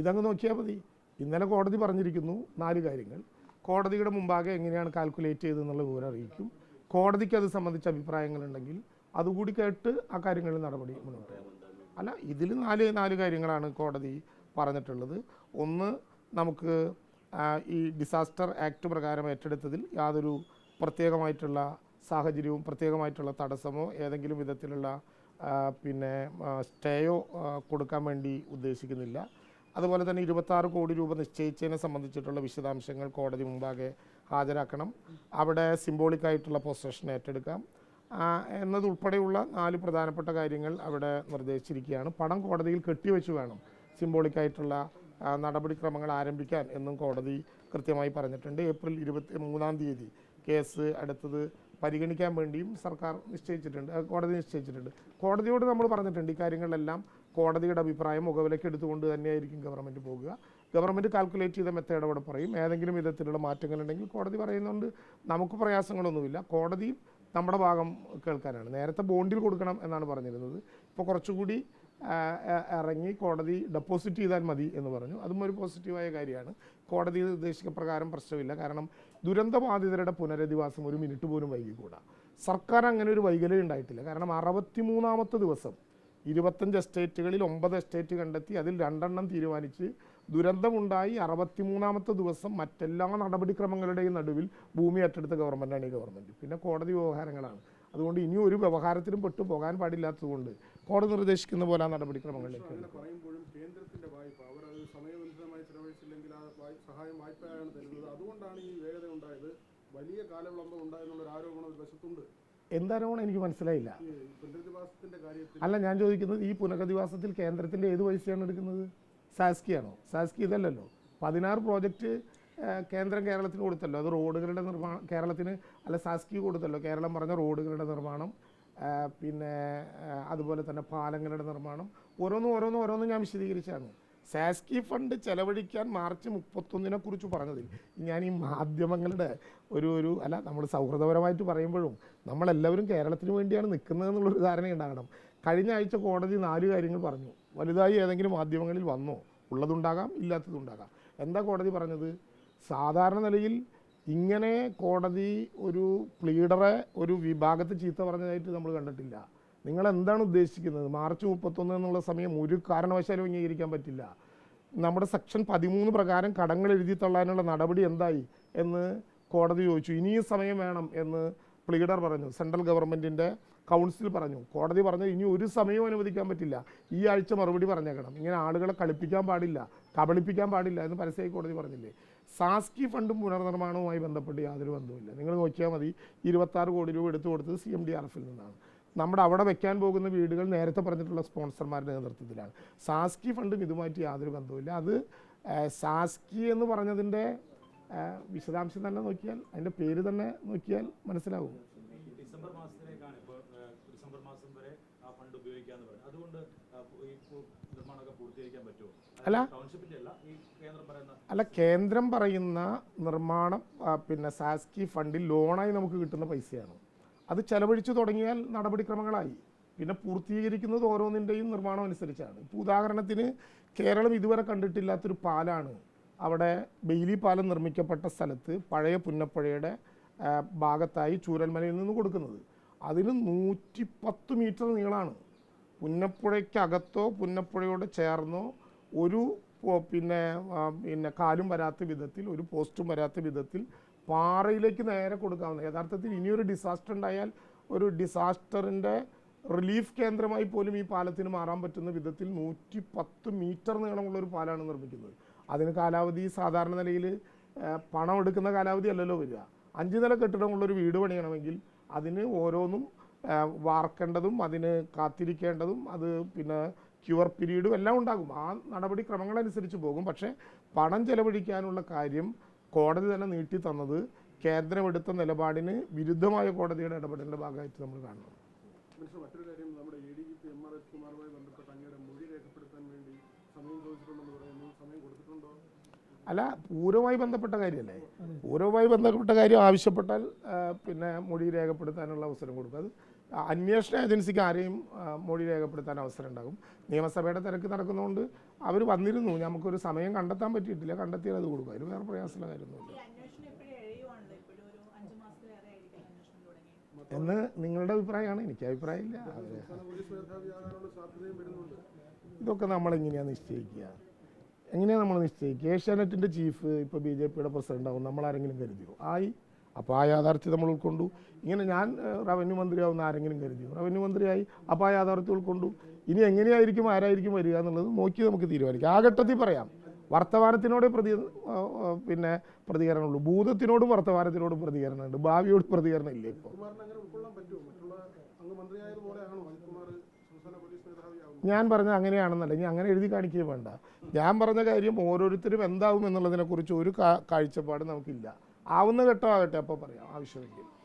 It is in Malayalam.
ഇതങ്ങ് നോക്കിയാൽ മതി. ഇന്നലെ കോടതി പറഞ്ഞിരിക്കുന്നു നാല് കാര്യങ്ങൾ. കോടതിയുടെ മുമ്പാകെ എങ്ങനെയാണ് കാൽക്കുലേറ്റ് ചെയ്തതെന്നുള്ള വിവരം അറിയിക്കും. കോടതിക്ക് അത് സംബന്ധിച്ച അഭിപ്രായങ്ങളുണ്ടെങ്കിൽ അതുകൂടി കേട്ട് ആ കാര്യങ്ങളിൽ നടപടി മുന്നോട്ട് അല്ല ഇതിൽ നാല് നാല് കാര്യങ്ങളാണ് കോടതി പറഞ്ഞിട്ടുള്ളത്. ഒന്ന് നമുക്ക് ഈ ഡിസാസ്റ്റർ ആക്ട് പ്രകാരം ഏറ്റെടുത്തതിൽ യാതൊരു പ്രത്യേകമായിട്ടുള്ള സാഹചര്യവും പ്രത്യേകമായിട്ടുള്ള തടസ്സമോ ഏതെങ്കിലും വിധത്തിലുള്ള പിന്നെ സ്റ്റേയോ കൊടുക്കാൻ വേണ്ടി ഉദ്ദേശിക്കുന്നില്ല. അതുപോലെ തന്നെ ഇരുപത്താറ് കോടി രൂപ നിശ്ചയിച്ചതിനെ സംബന്ധിച്ചിട്ടുള്ള വിശദാംശങ്ങൾ കോടതി മുമ്പാകെ ഹാജരാക്കണം. അവിടെ സിംബോളിക് ആയിട്ടുള്ള പൊസഷൻ ഏറ്റെടുക്കാം. എന്നതുൾപ്പെടെയുള്ള നാല് പ്രധാനപ്പെട്ട കാര്യങ്ങൾ അവിടെ നിർദ്ദേശിച്ചിരിക്കുകയാണ്. പണം കോടതിയിൽ കെട്ടിവെച്ച് വേണം സിംബോളിക് ആയിട്ടുള്ള നടപടിക്രമങ്ങൾ ആരംഭിക്കാൻ എന്നും കോടതി കൃത്യമായി പറഞ്ഞിട്ടുണ്ട്. ഏപ്രിൽ ഇരുപത്തി മൂന്നാം തീയതി കേസ് അടുത്തത് പരിഗണിക്കാൻ വേണ്ടിയും സർക്കാർ നിശ്ചയിച്ചിട്ടുണ്ട് കോടതി നിശ്ചയിച്ചിട്ടുണ്ട്. കോടതിയോട് നമ്മൾ പറഞ്ഞിട്ടുണ്ട് ഈ കാര്യങ്ങളിലെല്ലാം കോടതിയുടെ അഭിപ്രായം മുഖവിലേക്ക് എടുത്തുകൊണ്ട് തന്നെയായിരിക്കും ഗവൺമെന്റ് പോകുക. ഗവൺമെന്റ് കാൽക്കുലേറ്റ് ചെയ്ത മെത്തേഡ് അവിടെ പറയും. ഏതെങ്കിലും വിധത്തിലുള്ള മാറ്റങ്ങളുണ്ടെങ്കിൽ കോടതി പറയുന്നുണ്ട്. നമുക്ക് പ്രയാസങ്ങളൊന്നുമില്ല. കോടതി നമ്മുടെ ഭാഗം കേൾക്കാനാണ്. നേരത്തെ ബോണ്ടിൽ കൊടുക്കണം എന്നാണ് പറഞ്ഞിരുന്നത്. ഇപ്പോൾ കുറച്ചുകൂടി ഇറങ്ങി കോടതി ഡെപ്പോസിറ്റ് ചെയ്താൽ മതി എന്ന് പറഞ്ഞു. അതും ഒരു പോസിറ്റീവായ കാര്യമാണ്. കോടതി നിർദ്ദേശിക്ക പ്രകാരം പ്രശ്നമില്ല. കാരണം ദുരന്തബാധിതരുടെ പുനരധിവാസം ഒരു മിനിറ്റ് പോലും വൈകിക്കൂടാ. സർക്കാർ അങ്ങനെ ഒരു വൈകല്യം ഉണ്ടായിട്ടില്ല. കാരണം അറുപത്തിമൂന്നാമത്തെ ദിവസം ഇരുപത്തഞ്ച് എസ്റ്റേറ്റുകളിൽ ഒമ്പത് എസ്റ്റേറ്റ് കണ്ടെത്തി അതിൽ രണ്ടെണ്ണം തീരുമാനിച്ച് ദുരന്തമുണ്ടായി അറുപത്തിമൂന്നാമത്തെ ദിവസം മറ്റെല്ലാ നടപടിക്രമങ്ങളുടെയും നടുവിൽ ഭൂമി ഏറ്റെടുത്ത ഗവൺമെന്റാണ് ഈ ഗവൺമെന്റ് പിന്നെ കോടതി വ്യവഹാരങ്ങളാണ്. അതുകൊണ്ട് ഇനി ഒരു വ്യവഹാരത്തിലും പെട്ടു പോകാൻ പാടില്ലാത്തതുകൊണ്ട് കോടതി നിർദ്ദേശിക്കുന്ന പോലെ നടപടിക്രമങ്ങളിലേക്ക് അങ്ങനെ പറയുമ്പോഴും കേന്ദ്രത്തിന്റെ വായ്പ അവർ അത് ചെലവഴിച്ചില്ലെങ്കിൽ ആ സഹായം വായ്പയാണ് തരുന്നത്. അതുകൊണ്ടാണ് ഈ വേഗത ഉണ്ടായത്. വലിയ കാലവിളംബം ഉണ്ടായെന്നുള്ള ഒരു ആരോപണം ഒരു വശത്തുണ്ട്. എന്താരോണം എനിക്ക് മനസ്സിലായില്ല. അല്ല ഞാൻ ചോദിക്കുന്നത് ഈ പുനരധിവാസത്തിൽ കേന്ദ്രത്തിന്റെ ഏത് പൈസയാണ് എടുക്കുന്നത്? സാസ്കിയാണോ? സാസ്കി ഇതല്ലല്ലോ. പതിനാറ് പ്രോജക്റ്റ് കേന്ദ്രം കേരളത്തിന് കൊടുത്തല്ലോ. അത് റോഡുകളുടെ നിർമ്മാണം കേരളത്തിന് അല്ല സാസ്കി കൊടുത്തല്ലോ. കേരളം പറഞ്ഞ റോഡുകളുടെ നിർമ്മാണം പിന്നെ അതുപോലെ തന്നെ പാലങ്ങളുടെ നിർമ്മാണം. ഓരോന്നും ഓരോന്നും ഓരോന്നും ഞാൻ വിശദീകരിച്ചാണ്. സാസ്കി ഫണ്ട് ചെലവഴിക്കാൻ മാർച്ച് മുപ്പത്തൊന്നിനെ കുറിച്ച് പറഞ്ഞതിൽ ഞാൻ ഈ മാധ്യമങ്ങളുടെ ഒരു ഒരു അല്ല നമ്മൾ സൗഹൃദപരമായിട്ട് പറയുമ്പോഴും നമ്മളെല്ലാവരും കേരളത്തിന് വേണ്ടിയാണ് നിൽക്കുന്നത് എന്നുള്ളൊരു ധാരണ ഉണ്ടാകണം കഴിഞ്ഞ ആഴ്ച കോടതി നാല് കാര്യങ്ങൾ പറഞ്ഞു. വലുതായി ഏതെങ്കിലും മാധ്യമങ്ങളിൽ വന്നോ? ഉള്ളതുണ്ടാകാം ഇല്ലാത്തതുണ്ടാകാം. എന്താ കോടതി പറഞ്ഞത്? സാധാരണ നിലയിൽ ഇങ്ങനെ കോടതി ഒരു പ്ലീഡറെ ഒരു വിഭാഗത്തെ ചീത്ത പറഞ്ഞതായിട്ട് നമ്മൾ കണ്ടിട്ടില്ല. നിങ്ങൾ എന്താണ് ഉദ്ദേശിക്കുന്നത്? മാർച്ച് മുപ്പത്തൊന്ന് എന്നുള്ള സമയം ഒരു കാരണവശാലും അംഗീകരിക്കാൻ പറ്റില്ല. നമ്മുടെ സെക്ഷൻ പതിമൂന്ന് പ്രകാരം കടങ്ങൾ എഴുതി തള്ളാനുള്ള നടപടി എന്തായി എന്ന് കോടതി ചോദിച്ചു. ഇനിയും സമയം വേണം എന്ന് പ്ലീഡർ പറഞ്ഞു. സെൻട്രൽ ഗവൺമെന്റിന്റെ കൗൺസിൽ പറഞ്ഞു. കോടതി പറഞ്ഞു ഇനി ഒരു സമയവും അനുവദിക്കാൻ പറ്റില്ല. ഈ ആഴ്ച മറുപടി പറഞ്ഞേക്കണം. ഇങ്ങനെ ആളുകളെ കളിപ്പിക്കാൻ പാടില്ല കബളിപ്പിക്കാൻ പാടില്ല എന്ന് പരസ്യമായി കോടതി പറഞ്ഞില്ലേ? സാസ്കി ഫണ്ടും പുനർനിർമ്മാണവുമായി ബന്ധപ്പെട്ട് യാതൊരു ബന്ധവുമില്ല. നിങ്ങൾ നോക്കിയാൽ മതി ഇരുപത്താറ് കോടി രൂപ എടുത്തു കൊടുത്തത് സി എം ഡി ആർ എഫിൽ നിന്നാണ്. നമ്മുടെ അവിടെ വെക്കാൻ പോകുന്ന വീടുകൾ നേരത്തെ പറഞ്ഞിട്ടുള്ള സ്പോൺസർമാരുടെ നേതൃത്വത്തിലാണ്. സാസ്കി ഫണ്ടും ഇതുമായിട്ട് യാതൊരു ബന്ധവുമില്ല. അത് സാസ്കി എന്ന് പറഞ്ഞതിന്റെ വിശദാംശം തന്നെ നോക്കിയാൽ അതിന്റെ പേര് തന്നെ നോക്കിയാൽ മനസ്സിലാവും. ഡിസംബർ മാസത്തിലേക്കാണ് ഇപ്പോൾ ഡിസംബർ മാസം വരെ ആ ഫണ്ട് ഉപയോഗിക്കാന്ന് പറയുന്നത്. അതുകൊണ്ട് ഈ പു- നിർമ്മാണമൊക്കെ പൂർത്തീകരിക്കാൻ പറ്റുമോ? അല്ല. ടൗൺഷിപ്പിന്റെ അല്ല ഈ കേന്ദ്രം പറയുന്ന അല്ല കേന്ദ്രം പറയുന്ന നിർമ്മാണം പിന്നെ സാസ്കി ഫണ്ടിൽ ലോണായി നമുക്ക് കിട്ടുന്ന പൈസയാണ്. അത് ചെലവഴിച്ചു തുടങ്ങിയാൽ നടപടിക്രമങ്ങളായി. പിന്നെ പൂർത്തീകരിക്കുന്നത് ഓരോന്നിന്റെയും നിർമ്മാണം അനുസരിച്ചാണ്. ഇപ്പോൾ ഉദാഹരണത്തിന് കേരളം ഇതുവരെ കണ്ടിട്ടില്ലാത്തൊരു പാലാണ് അവിടെ ബെയിലി പാലം നിർമ്മിക്കപ്പെട്ട സ്ഥലത്ത് പഴയ പുന്നപ്പുഴയുടെ ഭാഗത്തായി ചൂരൽമലയിൽ നിന്ന് കൊടുക്കുന്നത്. അതിന് നൂറ്റി പത്ത് മീറ്റർ നീളമാണ് പുന്നപ്പുഴയ്ക്കകത്തോ പുന്നപ്പുഴയോട് ചേർന്നോ ഒരു പിന്നെ പിന്നെ കാലും വരാത്ത വിധത്തിൽ ഒരു പോസ്റ്റും വരാത്ത വിധത്തിൽ പാറയിലേക്ക് നേരെ കൊടുക്കാവുന്ന യഥാർത്ഥത്തിൽ ഇനിയൊരു ഡിസാസ്റ്റർ ഉണ്ടായാൽ ഒരു ഡിസാസ്റ്ററിന്റെ റിലീഫ് കേന്ദ്രമായി പോലും ഈ പാലത്തിന് മാറാൻ പറ്റുന്ന വിധത്തിൽ നൂറ്റി പത്ത് മീറ്റർ നീളമുള്ള ഒരു പാലാണ് നിർമ്മിക്കുന്നത്. അതിന് കാലാവധി സാധാരണ നിലയിൽ പണം എടുക്കുന്ന കാലാവധി അല്ലല്ലോ വരിക. അഞ്ച് നില കെട്ടിടമുള്ളൊരു വീട് പണിയണമെങ്കിൽ അതിന് ഓരോന്നും വാർക്കേണ്ടതും അതിന് കാത്തിരിക്കേണ്ടതും അത് പിന്നെ ക്യൂർ പീരീഡും എല്ലാം ഉണ്ടാകും. ആ നടപടിക്രമങ്ങളനുസരിച്ച് പോകും. പക്ഷേ പണം ചെലവഴിക്കാനുള്ള കാര്യം കോടതി തന്നെ നീട്ടി തന്നത് കേന്ദ്രം എടുത്ത നിലപാടിന് വിരുദ്ധമായ കോടതിയുടെ ഇടപെടലിന്റെ ഭാഗമായിട്ട് നമ്മൾ കാണുന്നത്. മറ്റൊരു കാര്യം നമ്മുടെ A D G P M R S കുമാറുമായി ബന്ധപ്പെട്ട് അങ്ങയുടെ മൊഴി രേഖപ്പെടുത്താൻ വേണ്ടി സമയം ചോദിച്ചിട്ടുണ്ടെന്ന് പറയുന്നു സമയം കൊടുത്തിട്ടുണ്ടോ? അല്ല പൂരവുമായി ബന്ധപ്പെട്ട കാര്യമല്ലേ? പൂരവുമായി ബന്ധപ്പെട്ട കാര്യം ആവശ്യപ്പെട്ടാൽ പിന്നെ മൊഴി രേഖപ്പെടുത്താനുള്ള അവസരം കൊടുക്കും. അത് അന്വേഷണ ഏജൻസിക്ക് ആരെയും മൊഴി രേഖപ്പെടുത്താൻ അവസരം ഉണ്ടാകും നിയമസഭയുടെ തിരക്ക് നടക്കുന്നതുകൊണ്ട് അവർ വന്നിരുന്നു. നമുക്കൊരു സമയം കണ്ടെത്താൻ പറ്റിയിട്ടില്ല. കണ്ടെത്തിയാൽ അത് കൊടുക്കും. അതിന് വേറെ പ്രയാസമുള്ള കാര്യമൊന്നുമില്ല. എന്ന് നിങ്ങളുടെ അഭിപ്രായമാണ്. എനിക്ക് അഭിപ്രായമില്ല. ഇതൊക്കെ നമ്മളെങ്ങനെയാണ് നിശ്ചയിക്കുക? എങ്ങനെയാണ് നമ്മൾ നിശ്ചയിക്കുക? ഏഷ്യാനെറ്റിന്റെ ചീഫ് ഇപ്പോൾ ബി ജെ പിയുടെ പ്രസിഡന്റ് ആവും നമ്മൾ ആരെങ്കിലും കരുതിയോ? ആയി. അപ്പോൾ ആ യാഥാർത്ഥ്യം നമ്മൾ ഉൾക്കൊണ്ടു. ഇങ്ങനെ ഞാൻ റവന്യൂ മന്ത്രിയാവുന്ന ആരെങ്കിലും കരുതിയോ? റവന്യൂ മന്ത്രിയായി അപ്പോൾ ആ യാഥാർത്ഥ്യം ഉൾക്കൊണ്ടു. ഇനി എങ്ങനെയായിരിക്കും ആരായിരിക്കും വരിക എന്നുള്ളത് നോക്കി നമുക്ക് തീരുമാനിക്കാം. ആ ഘട്ടത്തിൽ പറയാം. വർത്തമാനത്തിനോടെ പ്രതി പിന്നെ പ്രതികരണമുള്ളൂ. ഭൂതത്തിനോടും വർത്തമാനത്തിനോടും പ്രതികരണമുണ്ട്. ഭാവിയോട് പ്രതികരണം ഇല്ല ഇപ്പോൾ ഞാൻ പറഞ്ഞ അങ്ങനെയാണെന്നല്ല. ഇനി അങ്ങനെ എഴുതി കാണിക്കുകയും വേണ്ട. ഞാൻ പറഞ്ഞ കാര്യം ഓരോരുത്തരും എന്താവും എന്നുള്ളതിനെക്കുറിച്ച് ഒരു കാഴ്ചപ്പാട് നമുക്കില്ല. ആവുന്ന ഘട്ടമാകട്ടെ അപ്പോൾ പറയാം. ആവശ്യമെങ്കിൽ.